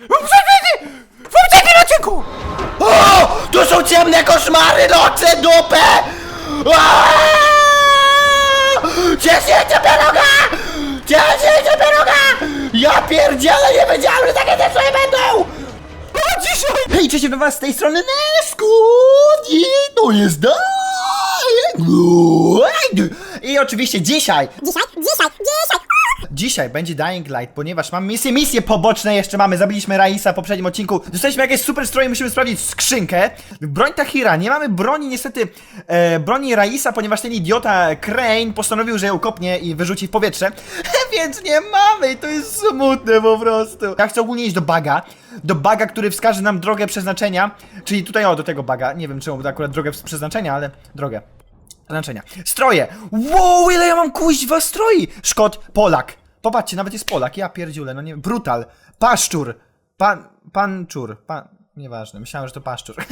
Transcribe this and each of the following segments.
W poprzednim odcinku! O! Tu są ciemne koszmary, noce, dupę! Aaaa! Ciśnijcie pieroga! Ciśnijcie pieroga! Ja pierdzielę, nie wiedziałem, że takie rzeczy będą! A dzisiaj! Hej, cześć do was z tej strony Nesku! I to jest Dajek! I oczywiście dzisiaj Dzisiaj, dzisiaj, dzisiaj! Dzisiaj będzie Dying Light, ponieważ mam misje, misje poboczne jeszcze mamy. Zabiliśmy Raisa w poprzednim odcinku. Dostaliśmy jakieś super stroje, musimy sprawdzić skrzynkę. Broń Tahira, nie mamy broni niestety e, broni Raisa, ponieważ ten idiota Crane postanowił, że ją kopnie i wyrzuci w powietrze. Więc nie mamy to jest smutne po prostu. Ja chcę ogólnie iść do baga. Do baga, który wskaże nam drogę przeznaczenia. Czyli tutaj o, do tego baga. Nie wiem czemu akurat drogę przeznaczenia, ale drogę. Znaczenia. Stroje! Wow, ile ja mam kuźwa stroi! Szkot, Polak. Popatrzcie, nawet jest Polak. Ja pierdziule, no nie Brutal. Paszczur. Pan, panczur. Pan... Nieważne, myślałem, że to paszczur.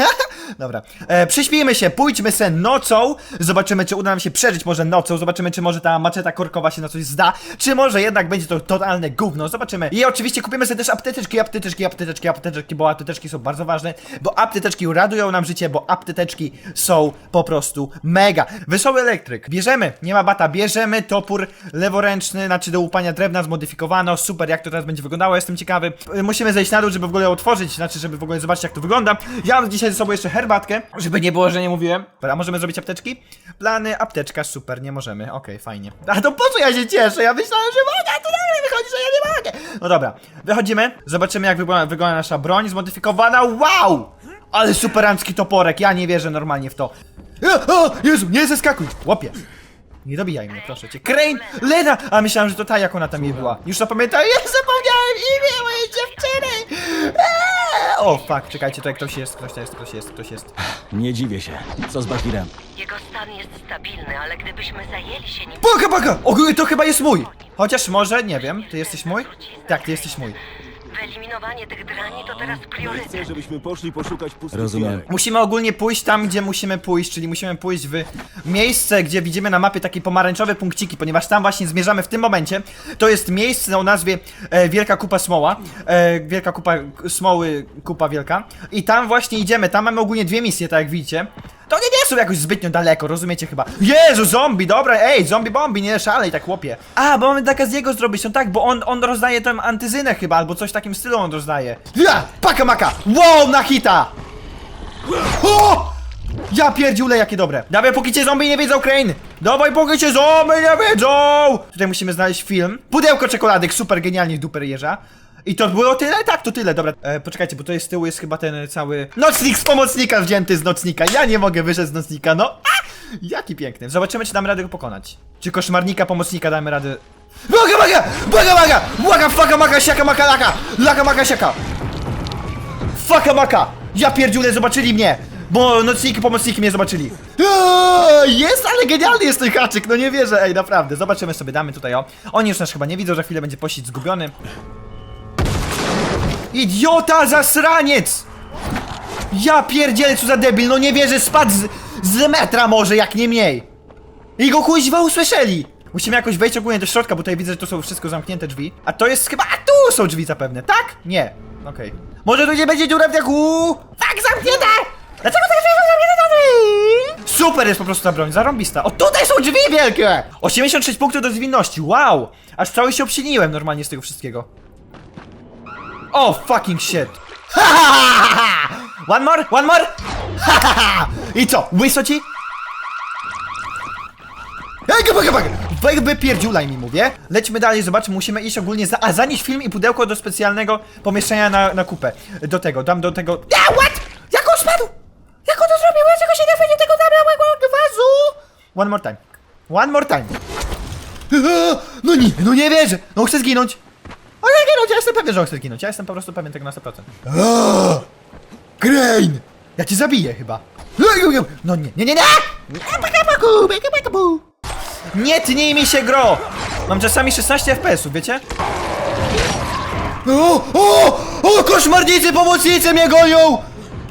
Dobra. E, przyśpijmy się, pójdźmy se nocą. Zobaczymy, czy uda nam się przeżyć może nocą. Zobaczymy, czy może ta maczeta korkowa się na coś zda. Czy może jednak będzie to totalne gówno. Zobaczymy. I oczywiście kupimy sobie też apteteczki, apteteczki, apteteczki, apteteczki, bo apteteczki są bardzo ważne. Bo apteteczki radują nam życie, bo apteteczki są po prostu mega. Wesoły elektryk. Bierzemy. Nie ma bata. Bierzemy topór leworęczny, znaczy do łupania drewna zmodyfikowano. Super, jak to teraz będzie wyglądało. Jestem ciekawy. P- Musimy zejść na dół, żeby w ogóle otworzyć, znaczy, żeby w ogóle zobaczyć, jak to wygląda. Ja mam dzisiaj ze sobą jeszcze herbatkę, żeby nie było, że nie mówiłem. Dobra, możemy zrobić apteczki? Plany, apteczka, super, nie możemy. Okej, fajnie. A to po co ja się cieszę? Ja myślałem, że mogę, a tu nagle wychodzi, że ja nie mogę. No dobra, wychodzimy, zobaczymy, jak wygląda, wygląda nasza broń zmodyfikowana. Wow! Ale superancki toporek, ja nie wierzę normalnie w to. O, o, Jezu, nie zeskakuj! Łopie. Nie dobijaj mnie, proszę cię. Crane! Lena! A myślałem, że to ta, jak ona tam jej była. Już zapamiętałem, ja zapomniałem imię mojej dziewczyny! Eee! O, fuck, czekajcie, tutaj ktoś jest, ktoś jest, ktoś jest, ktoś jest. Nie dziwię się. Co z Bakirem? Jego stan jest stabilny, ale gdybyśmy zajęli się nim, Baka, baka! O, to chyba jest mój! Chociaż może, nie wiem, ty jesteś mój? Tak, ty jesteś mój. Wyeliminowanie tych drani to teraz priorytet. żebyśmy poszli poszukać pustych Rozumiem. Musimy ogólnie pójść tam, gdzie musimy pójść, czyli musimy pójść w miejsce, gdzie widzimy na mapie takie pomarańczowe punkciki, ponieważ tam właśnie zmierzamy w tym momencie. To jest miejsce o nazwie e, Wielka Kupa Smoła. E, Wielka Kupa Smoły, Kupa Wielka. I tam właśnie idziemy, tam mamy ogólnie dwie misje, tak jak widzicie. To nie, nie są jakoś zbytnio daleko, rozumiecie chyba. Jezu, zombie, dobra, ej, zombie bombi, nie szalej, tak chłopie. A, bo mamy taka z jego zrobić, no tak, bo on, on rozdaje tam antyzynę chyba, albo coś w takim stylu on rozdaje. Ja, paka maka, wow, na hita! O! Ja pierdziule, jakie dobre. Dawaj, póki cię zombie nie wiedzą, Crane! Dawaj, póki cię zombie nie wiedzą! Tutaj musimy znaleźć film. Pudełko czekoladek, super genialnie dupę jeża. I to było tyle? Tak, to tyle, dobra. E, poczekajcie, bo jest z tyłu jest chyba ten cały... Nocnik z pomocnika wzięty z nocnika. Ja nie mogę wyszedł z nocnika, no. A! Jaki piękny. Zobaczymy, czy damy radę go pokonać. Czy koszmarnika, pomocnika damy radę... Baga, baga! Baga, baga! Baga, faka, maka, siaka, maka, laka! Laka, maka, siaka! Faka maka! Ja pierdziule, zobaczyli mnie! Bo nocniki, pomocniki mnie zobaczyli. Eee, Jest, ale genialny jest ten haczyk, no nie wierzę, ej, naprawdę. Zobaczymy sobie, damy tutaj, o. Oni już nas chyba nie widzą, za chwilę będzie pościg zgubiony. Idiota, zasraniec! Ja pierdzielę, co za debil, no nie wierzę, spadł z, z metra może, jak nie mniej. I go kuźwa usłyszeli! Musimy jakoś wejść ogólnie do środka, bo tutaj widzę, że tu są wszystko zamknięte drzwi. A to jest chyba... A tu są drzwi zapewne, tak? Nie. Okej. Może tu nie będzie dziura w dachu? Tak, zamknięte! Dlaczego te drzwi są zamknięte drzwi? Super jest po prostu ta broń, zarąbista. O, tutaj są drzwi wielkie! 86 punktów do zwinności, wow! Aż cały się obsiniłem normalnie z tego wszystkiego. O, fucking shit. One more, one more. Ha, ha, ha. I co, łyso ci? Wy- Wypierdziulaj mi, mówię. Lećmy dalej, zobaczmy, musimy iść ogólnie za... A, zanieść film i pudełko do specjalnego pomieszczenia na, na kupę. Do tego, dam do tego... Ja, what? Jak on spadł? Jak on to zrobił? Dlaczego się nie wejdzie tego zabrałego gwazu? One more time. One more time. No nie, no nie wierzę. No chcę zginąć. O nie, zginąć, ja jestem pewien, że on chce zginąć. Ja jestem po prostu pewien tego na 100%. Eee, Crane! Ja cię zabiję chyba. No nie, nie, nie, nie! Nie tnij mi się gro! Mam czasami 16 FPS-ów, wiecie? O, o, o, koszmarnicy, pomocnicy mnie gonią!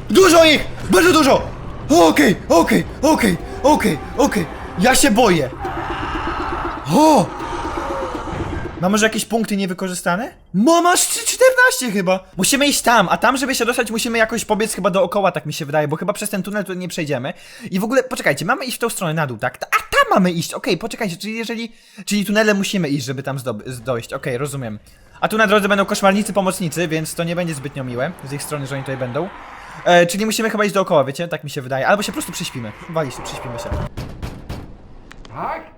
Dużo ich! Bardzo dużo! Okej, okej, okej, okej, okej. Ja się boję. O! Ma może jakieś punkty niewykorzystane? Mo, masz 14 14 chyba. Musimy iść tam, a tam, żeby się dostać, musimy jakoś pobiec chyba dookoła, tak mi się wydaje, bo chyba przez ten tunel tu nie przejdziemy. I w ogóle, poczekajcie, mamy iść w tą stronę na dół, tak? A tam mamy iść, okej, poczekajcie, czyli jeżeli... Czyli tunelem musimy iść, żeby tam dojść, okej, rozumiem. A tu na drodze będą koszmarnicy, pomocnicy, więc to nie będzie zbytnio miłe z ich strony, że oni tutaj będą. E, czyli musimy chyba iść dookoła, wiecie? Tak mi się wydaje. Albo się po prostu prześpimy. Waliście, prześpimy się. Tak?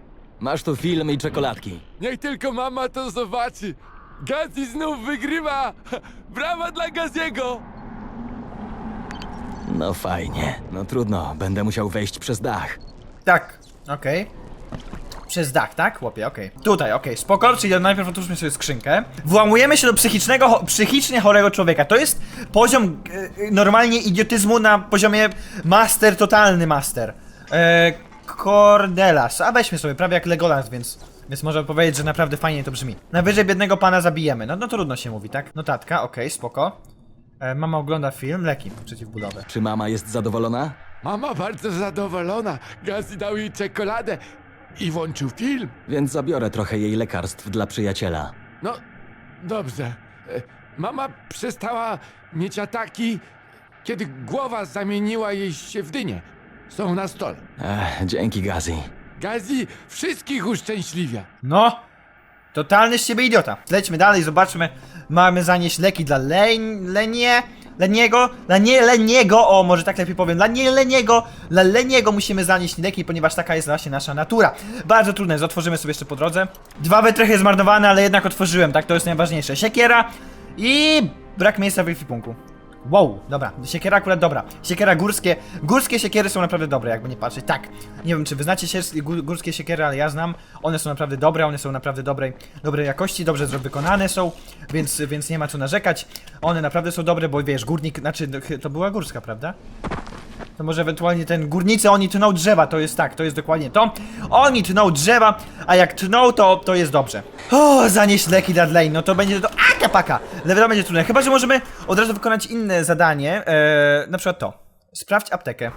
Masz tu film i czekoladki. Niech tylko mama to zobaczy. Gazi znów wygrywa! Brawa dla Gaziego! No fajnie. No trudno, będę musiał wejść przez dach. Tak, okej. Przez dach, tak, chłopie, okej. Tutaj, okej, spoko, czyli najpierw otwórzmy sobie skrzynkę. Włamujemy się do psychicznego, cho- psychicznie chorego człowieka. To jest poziom e, e, normalnie idiotyzmu na poziomie master, totalny master. E, Cordelas, a weźmy sobie, prawie jak Legolas, więc... Więc można powiedzieć, że naprawdę fajnie to brzmi. Najwyżej biednego pana zabijemy. No, no trudno się mówi, tak? Notatka, okej, spoko. E, mama ogląda film, leki przeciwbólowe. Czy mama jest zadowolona? Mama bardzo zadowolona. Gazi dał jej czekoladę i włączył film. Więc zabiorę trochę jej lekarstw dla przyjaciela. No, dobrze. E, Mama przestała mieć ataki, kiedy głowa zamieniła jej się w dynię. Są na stole. Ech, dzięki Gazi. Gazi wszystkich uszczęśliwia. No, totalny z ciebie idiota. Lećmy dalej, zobaczmy. Mamy zanieść leki dla Len... Lenie... Leniego? Dla nie Leniego, o może tak lepiej powiem, dla nie Leniego, dla Leniego musimy zanieść leki, ponieważ taka jest właśnie nasza natura. Bardzo trudne, jest, otworzymy sobie jeszcze po drodze. Dwa wytrychy zmarnowane, ale jednak otworzyłem, tak, to jest najważniejsze. Siekiera i brak miejsca w ekwipunku. Wow, dobra, siekiera akurat dobra. Siekiera górskie, górskie siekiery są naprawdę dobre, jakby nie patrzeć. Tak, nie wiem czy wy znacie górskie siekiery, ale ja znam. One są naprawdę dobre, one są naprawdę dobrej, dobrej jakości, dobrze wykonane są, więc, więc nie ma co narzekać. One naprawdę są dobre, bo wiesz, górnik, znaczy no, to była górska, prawda? To może ewentualnie ten górnicy, oni tną drzewa, to jest tak, to jest dokładnie to. Oni tną drzewa, a jak tną, to, to jest dobrze. O, zanieść leki dla Lane, no to będzie to aka paka. Lewela będzie trudne, chyba że możemy od razu wykonać inne zadanie, e, na przykład to. Sprawdź aptekę.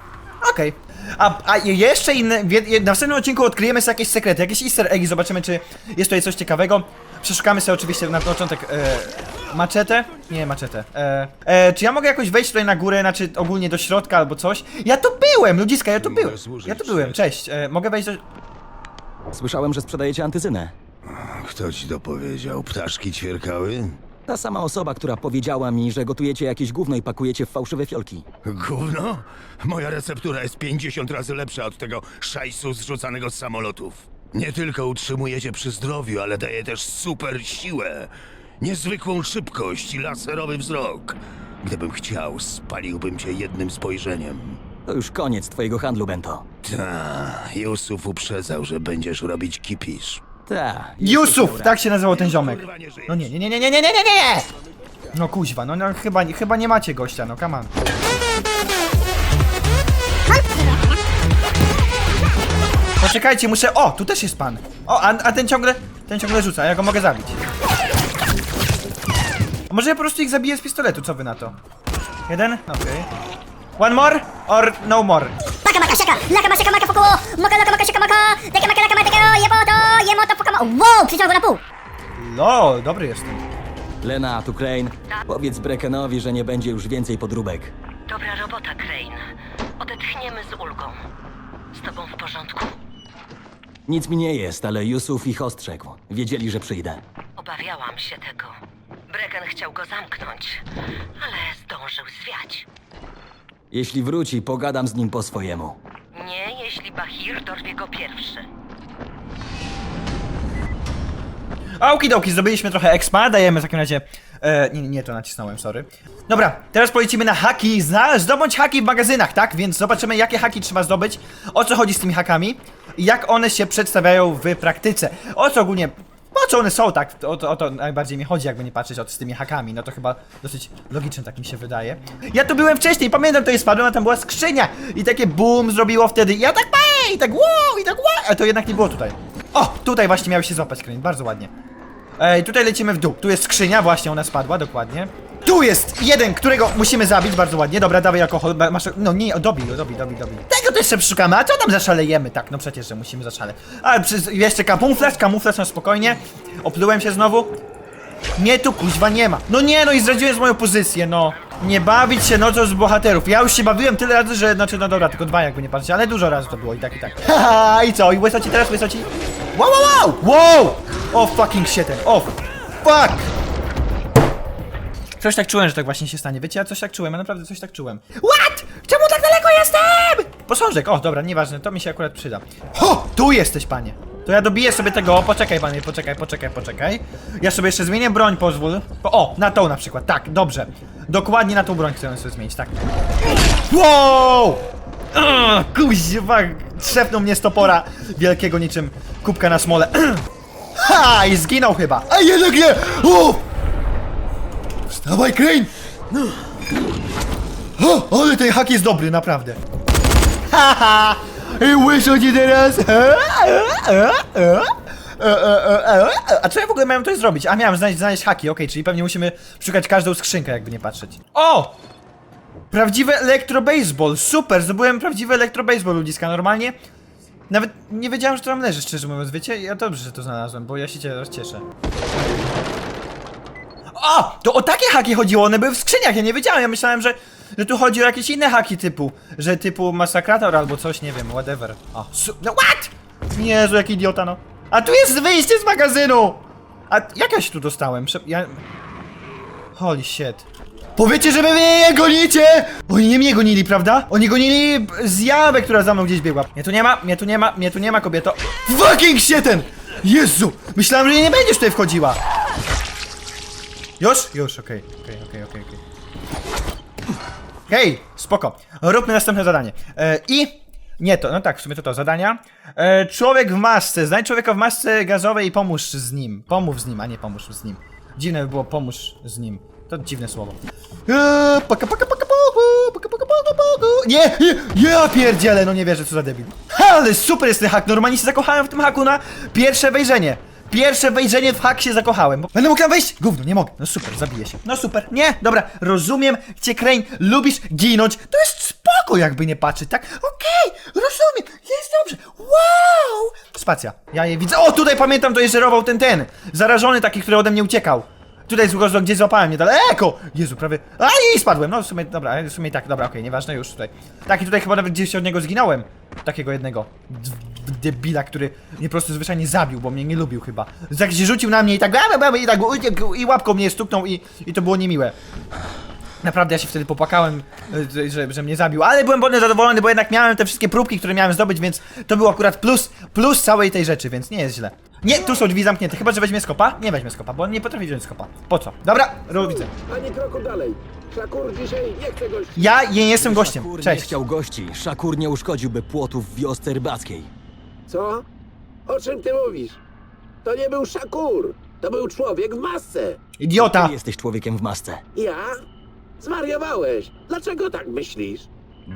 Okej. A, a jeszcze inne, w następnym odcinku odkryjemy sobie jakieś sekrety, jakieś easter eggi, zobaczymy czy jest tutaj coś ciekawego. Przeszukamy sobie oczywiście na początek e, maczetę. Nie, maczetę. E, e, czy ja mogę jakoś wejść tutaj na górę, znaczy ogólnie do środka albo coś? Ja tu byłem, ludziska, ja tu byłem. Ja tu byłem, cześć. E, mogę wejść do... Słyszałem, że sprzedajecie antyzynę. Kto ci to powiedział? Ptaszki ćwierkały? Ta sama osoba, która powiedziała mi, że gotujecie jakieś gówno i pakujecie w fałszywe fiolki. Gówno? Moja receptura jest 50 razy lepsza od tego szajsu zrzucanego z samolotów. Nie tylko utrzymuje cię przy zdrowiu, ale daje też super siłę. Niezwykłą szybkość i laserowy wzrok. Gdybym chciał, spaliłbym cię jednym spojrzeniem. To już koniec twojego handlu, Bento. Ta, Jusuf uprzedzał, że będziesz robić kipisz. Ta. Yusuf, tak się nazywał ten ziomek. Nie. No nie, nie, nie, nie, nie, nie, nie, nie, nie! No kuźwa, no, no chyba, chyba nie macie gościa, no come on. Poczekajcie, muszę... O, tu też jest pan. O, a, a ten ciągle... Ten ciągle rzuca, ja go mogę zabić. A może ja po prostu ich zabiję z pistoletu, co wy na to? Jeden? Okej. One more? Or no more? Maka maka laka maka maka maka laka maka shaka maka, teka maka laka maka teka, jemoto, jemoto fuka ma... Wow, przyciął go na pół. Lol, dobry jestem. Lena, tu Crane. Powiedz Brekenowi, że nie będzie już więcej podróbek. Dobra robota, Crane. Odetchniemy z ulgą. Z tobą w porządku? Nic mi nie jest, ale Yusuf ich ostrzegł. Wiedzieli, że przyjdę. Obawiałam się tego. Brecken chciał go zamknąć, ale zdążył zwiać. Jeśli wróci, pogadam z nim po swojemu. Nie, jeśli Bahir dorwie go pierwszy. A okidoki, zdobyliśmy trochę expa, dajemy w takim razie... E, nie, nie, to nacisnąłem, sorry. Dobra, teraz polecimy na haki, zna, zdobądź haki w magazynach, tak? Więc zobaczymy, jakie haki trzeba zdobyć, o co chodzi z tymi hakami i jak one się przedstawiają w praktyce. O co ogólnie... Po co one są, tak? O to, o to najbardziej mi chodzi, jakby nie patrzeć o, z tymi hakami. No to chyba dosyć logiczne, tak mi się wydaje. Ja tu byłem wcześniej, pamiętam, to jest spadłem, a tam była skrzynia. I takie boom zrobiło wtedy. I ja tak, i tak, wow, i tak, wow. A to jednak nie było tutaj. O, tutaj właśnie miał się złapać Crane, bardzo ładnie. Ej, tutaj lecimy w dół. Tu jest skrzynia, właśnie ona spadła, dokładnie. Tu jest jeden, którego musimy zabić, bardzo ładnie. Dobra, dawaj alkohol, masz... No nie, o, dobij, o, dobij, dobij, dobij. Tego jeszcze przeszukamy, a co tam zaszalejemy? Tak, no przecież, że musimy zaszaleć. A, przy, jeszcze kamuflaż, kamuflaż na spokojnie. Oplułem się znowu. Mnie tu kuźwa nie ma. No nie, no i zdradziłem moją pozycję, no. Nie bawić się nocą z bohaterów. Ja już się bawiłem tyle razy, że, znaczy, no dobra, tylko dwa jakby nie patrzeć, ale dużo razy to było i tak, i tak. Haha, i co? I łysoci teraz, łysoci? Wow, wow, wow! Wow! O fucking shit, o fuck! Coś tak czułem, że tak właśnie się stanie. Wiecie, ja coś tak czułem, ja naprawdę coś tak czułem. What? Czemu tak daleko jestem? Posążek, o dobra, nieważne, to mi się akurat przyda. Ho! Tu jesteś, panie. To ja dobiję sobie tego, poczekaj panie, poczekaj, poczekaj, poczekaj. Ja sobie jeszcze zmienię broń, pozwól. Po, o, na tą na przykład, tak, dobrze. Dokładnie na tą broń chcę sobie zmienić, tak. Wow! Ugh, Kuźwa, trzepnął mnie z topora wielkiego niczym kubka na smole. Ha! I zginął chyba. A jednak nie! Uff! Wstawaj, Crane! O, ale ten hak jest dobry, naprawdę. Haha! I łyszą ci teraz! A co ja w ogóle miałem tutaj zrobić? A miałem znaleźć, znaleźć haki, okej, czyli pewnie musimy szukać każdą skrzynkę, jakby nie patrzeć. O! Prawdziwy elektrobaseball, super, zdobyłem prawdziwy elektrobaseball, ludziska, normalnie. Nawet nie wiedziałem, że to tam leży, szczerze mówiąc, wiecie? Ja dobrze, że to znalazłem, bo ja się teraz cieszę. O! To o takie haki chodziło, one były w skrzyniach, ja nie wiedziałem, ja myślałem, że, że tu chodzi o jakieś inne haki typu, że typu masakrator albo coś, nie wiem, whatever. O, su- no what? Jezu, jaki idiota, no. A tu jest wyjście z magazynu! A jak ja się tu dostałem? Prze- ja... Holy shit. Powiecie, że wy mnie nie gonicie! Oni nie mnie gonili, prawda? Oni gonili zjawę, która za mną gdzieś biegła. Mnie tu nie ma, mnie tu nie ma, mnie tu nie ma, kobieto. Fucking shiten! Jezu! Myślałem, że nie będziesz tutaj wchodziła. Już? Już, okej, okej, okej, okej, okej. Hej, spoko. Róbmy następne zadanie. E, I... Nie to, no tak, w sumie to to, zadania. E, człowiek w masce, znajdź człowieka w masce gazowej i pomóż z nim. Pomów z nim, a nie pomóż z nim. Dziwne by było pomóż z nim. To dziwne słowo. Eee, paka, paka, paka, poku, paka, paka, paka. Nie, nie, ja pierdzielę, no nie wierzę, co za debil. Ale super jest ten hak, normalnie się zakochałem w tym haku na pierwsze wejrzenie. Pierwsze wejrzenie w hak się zakochałem. Będę mógł tam wejść? Gówno, nie mogę. No super, zabiję się. No super, nie, dobra, rozumiem cię, Crane, lubisz ginąć. To jest spoko, jakby nie patrzeć, tak? Okej, rozumiem, jest dobrze, wow! Spacja, ja je widzę. O, tutaj pamiętam, to ten, ten, zarażony taki, który ode mnie uciekał. Tutaj z gdzie złapałem niedaleko! Jezu, prawie. A i spadłem! No w sumie, dobra, w sumie i tak, dobra, okej, nieważne już tutaj. Tak, i tutaj chyba nawet gdzieś od niego zginąłem. Takiego jednego. Debila, który mnie po prostu zwyczajnie zabił, bo mnie nie lubił chyba. Tak się rzucił na mnie i tak, bla, bla, i tak, i łapką mnie stuknął i, i to było niemiłe. Naprawdę ja się wtedy popłakałem, y, że, że mnie zabił, ale byłem bardzo zadowolony, bo jednak miałem te wszystkie próbki, które miałem zdobyć, więc to był akurat plus, plus całej tej rzeczy, więc nie jest źle. Nie, tu są drzwi zamknięte, chyba że weźmie skopa? Nie weźmie skopa, bo on nie potrafi wziąć skopa. Po co? Dobra, ro- widzę. Ani kroku dalej. Szakur dzisiaj nie chce gości. Ja nie jestem gościem. Szakur nie Cześć. chciał gości. Szakur nie uszkodziłby płotów w wiosce rybackiej. Co? O czym ty mówisz? To nie był Szakur. To był człowiek w masce. Idiota. Ty jesteś człowiekiem w masce, Ja? Zwariowałeś. Dlaczego tak myślisz?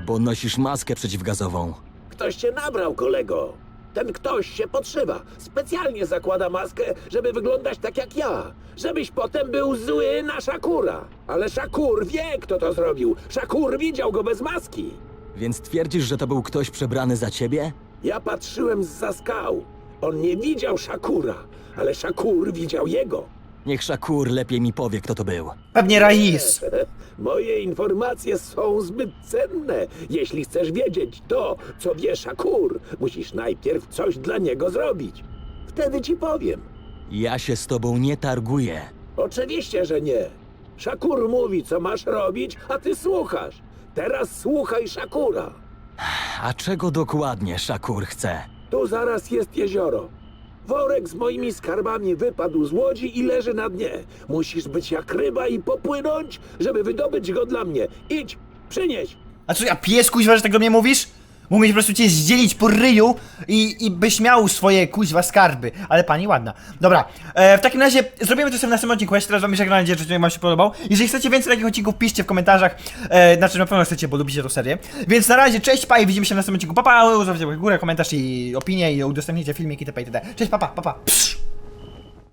bo nosisz maskę przeciwgazową. Ktoś cię nabrał, kolego. Ten ktoś się podszywa. Specjalnie zakłada maskę, żeby wyglądać tak jak ja. Żebyś potem był zły na Szakura. Ale Szakur wie, kto to zrobił. Szakur widział go bez maski. Więc twierdzisz, że to był ktoś przebrany za ciebie? Ja patrzyłem z skał. On nie widział Szakura, ale Szakur widział jego. Niech Szakur lepiej mi powie, kto to był. Pewnie Rais. Moje informacje są zbyt cenne. Jeśli chcesz wiedzieć to, co wie Szakur, musisz najpierw coś dla niego zrobić. Wtedy ci powiem. Ja się z tobą nie targuję. Oczywiście, że nie. Szakur mówi, co masz robić, a ty słuchasz. Teraz słuchaj Szakura. A czego dokładnie Szakur chce? Tu zaraz jest jezioro. Worek z moimi skarbami wypadł z łodzi i leży na dnie. Musisz być jak ryba i popłynąć, żeby wydobyć go dla mnie. Idź, przynieś. A co, ja pies kuźwa, że tak do mnie mówisz? Mógłbyś po prostu cię zdzielić po ryju i, i byś miał swoje kuźwa skarby. Ale pani ładna. Dobra, e, w takim razie zrobimy to sobie w następnym odcinku. Ja się teraz wam żegnam, nadzieję, że odcinek wam się podobał. Jeżeli chcecie więcej takich odcinków, piszcie w komentarzach. E, znaczy na pewno chcecie, bo lubicie tę serię. Więc na razie, cześć, pa i widzimy się w następnym odcinku. Pa, pa, zostawcie górę, komentarz i opinię i udostępnijcie filmik itp. itd. Cześć, pa, pa, pa, pa. Psz.